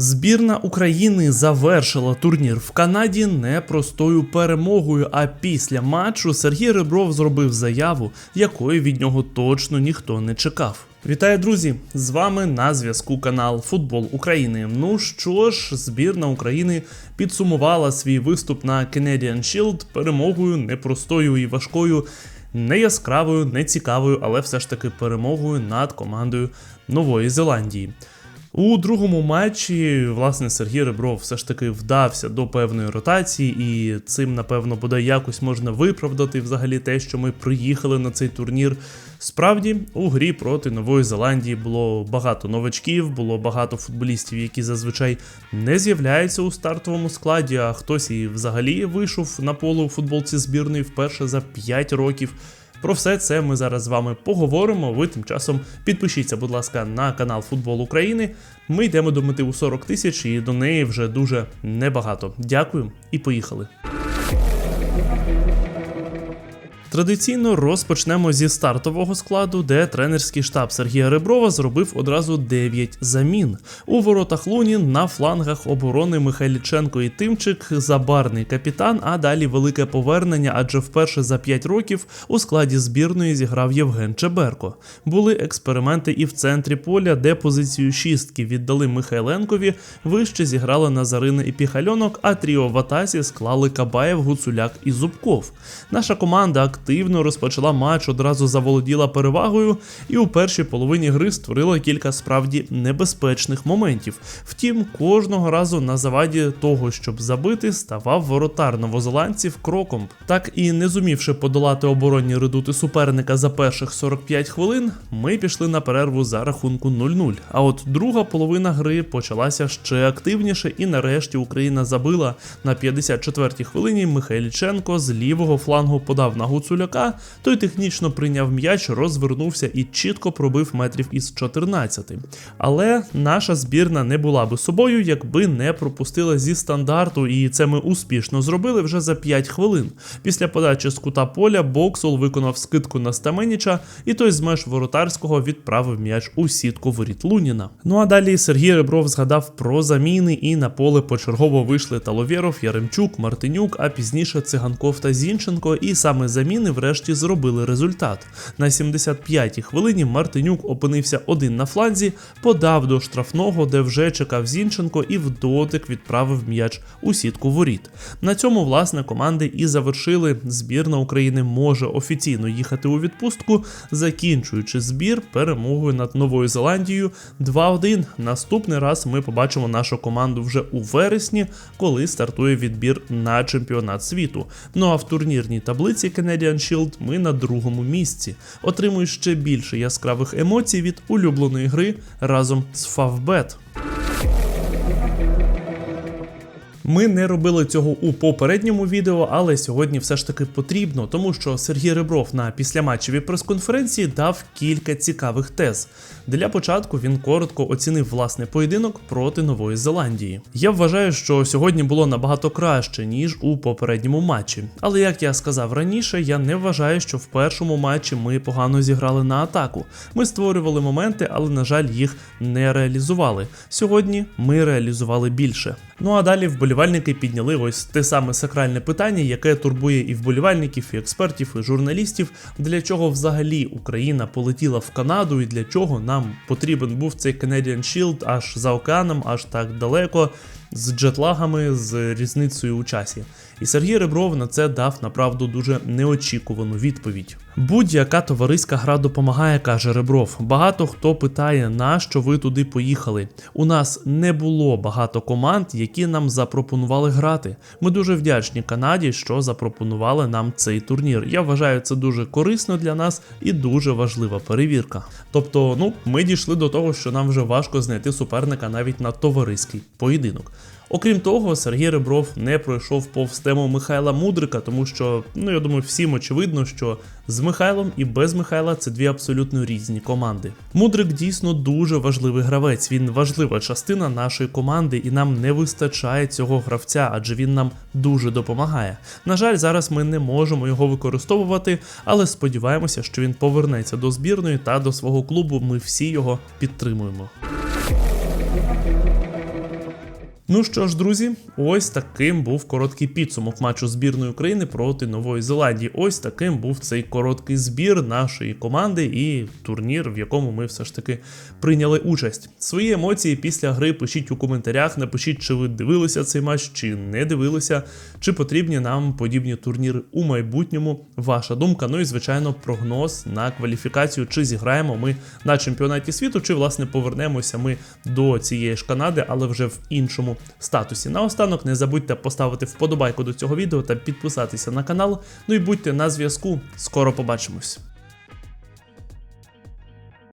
Збірна України завершила турнір в Канаді не простою перемогою. А після матчу Сергій Ребров зробив заяву, якої від нього точно ніхто не чекав. Вітаю, друзі! З вами на зв'язку канал Футбол України. Ну що ж, збірна України підсумувала свій виступ на Canadian Shield перемогою непростою і важкою, не яскравою, не цікавою, але все ж таки перемогою над командою Нової Зеландії. У другому матчі, власне, Сергій Ребров все ж таки вдався до певної ротації, і цим, напевно, буде якось можна виправдати взагалі те, що ми приїхали на цей турнір. Справді, у грі проти Нової Зеландії було багато новачків, було багато футболістів, які зазвичай не з'являються у стартовому складі, а хтось і взагалі вийшов на поле у футболці збірної вперше за 5 років. Про все це ми зараз з вами поговоримо. Ви тим часом підпишіться, будь ласка, на канал Футбол України. Ми йдемо до мети у 40 тисяч, і до неї вже дуже небагато. Дякую і поїхали. Традиційно розпочнемо зі стартового складу, де тренерський штаб Сергія Реброва зробив одразу 9 замін. У воротах Лунін на флангах оборони Михайліченко і Тимчик, забарний капітан, а далі велике повернення, адже вперше за 5 років у складі збірної зіграв Євген Чеберко. Були експерименти і в центрі поля, де позицію шістки віддали Михайленкові, вище зіграли Назарина і Піхальонок, а тріо в атасі склали Кабаєв, Гуцуляк і Зубков. Наша команда активно розпочала матч, одразу заволоділа перевагою і у першій половині гри створила кілька справді небезпечних моментів. Втім, кожного разу на заваді того, щоб забити, ставав воротар новозеландців кроком. Так і не зумівши подолати оборонні редути суперника за перших 45 хвилин, ми пішли на перерву за рахунку 0-0. А от друга половина гри почалася ще активніше, і нарешті Україна забила на 54-й хвилині. Михайліченко з лівого флангу подав на Гуцуляка. Той технічно прийняв м'яч, розвернувся і чітко пробив метрів із 14. Але наша збірна не була би собою, якби не пропустила зі стандарту, і це ми успішно зробили вже за 5 хвилин. Після подачі з кута поля Боксул виконав скидку на Стаменіча, і той з меж воротарського відправив м'яч у сітку воріт Луніна. Ну а далі Сергій Ребров згадав про заміни, і на поле почергово вийшли Таловєров, Яремчук, Мартинюк, а пізніше Циганков та Зінченко. І саме заміни врешті зробили результат. На 75-й хвилині Мартинюк опинився один на фланзі, подав до штрафного, де вже чекав Зінченко, і в дотик відправив м'яч у сітку воріт. На цьому власне команди і завершили. Збірна України може офіційно їхати у відпустку, закінчуючи збір перемогою над Новою Зеландією 2-1. Наступний раз ми побачимо нашу команду вже у вересні, коли стартує відбір на чемпіонат світу. Ну а в турнірній таблиці Canadian Shield ми на другому місці. Отримую ще більше яскравих емоцій від улюбленої гри разом з Favbet. Ми не робили цього у попередньому відео, але сьогодні все ж таки потрібно, тому що Сергій Ребров на післяматчевій прес-конференції дав кілька цікавих тез. Для початку він коротко оцінив власний поєдинок проти Нової Зеландії. Я вважаю, що сьогодні було набагато краще ніж у попередньому матчі. Але як я сказав раніше, я не вважаю, що в першому матчі ми погано зіграли на атаку. Ми створювали моменти, але на жаль, їх не реалізували. Сьогодні ми реалізували більше. Ну а далі вболівальники підняли ось те саме сакральне питання, яке турбує і вболівальників, і експертів, і журналістів. Для чого взагалі Україна полетіла в Канаду, і для чого нам потрібен був цей Canadian Shield аж за океаном, аж так далеко, з джетлагами, з різницею у часі. І Сергій Ребров на це дав направду дуже неочікувану відповідь. Будь-яка товариська гра допомагає, каже Ребров. Багато хто питає, на що ви туди поїхали. У нас не було багато команд, які нам запропонували грати. Ми дуже вдячні Канаді, що запропонували нам цей турнір. Я вважаю це дуже корисно для нас і дуже важлива перевірка. Тобто, ну, ми дійшли до того, що нам вже важко знайти суперника навіть на товариський поєдинок. Окрім того, Сергій Ребров не пройшов повз тему Михайла Мудрика, тому що, ну я думаю, всім очевидно, що з Михайлом і без Михайла це дві абсолютно різні команди. Мудрик дійсно дуже важливий гравець. Він важлива частина нашої команди, і нам не вистачає цього гравця, адже він нам дуже допомагає. На жаль, зараз ми не можемо його використовувати, але сподіваємося, що він повернеться до збірної та до свого клубу. Ми всі його підтримуємо. Ну що ж, друзі, ось таким був короткий підсумок матчу збірної України проти Нової Зеландії. Ось таким був цей короткий збір нашої команди і турнір, в якому ми все ж таки прийняли участь. Свої емоції після гри пишіть у коментарях. Напишіть, чи ви дивилися цей матч, чи не дивилися, чи потрібні нам подібні турніри у майбутньому. Ваша думка. Ну і звичайно, прогноз на кваліфікацію, чи зіграємо ми на чемпіонаті світу, чи власне повернемося ми до цієї ж Канади, але вже в іншому статусі. Наостанок не забудьте поставити вподобайку до цього відео та підписатися на канал. Ну і будьте на зв'язку. Скоро побачимось.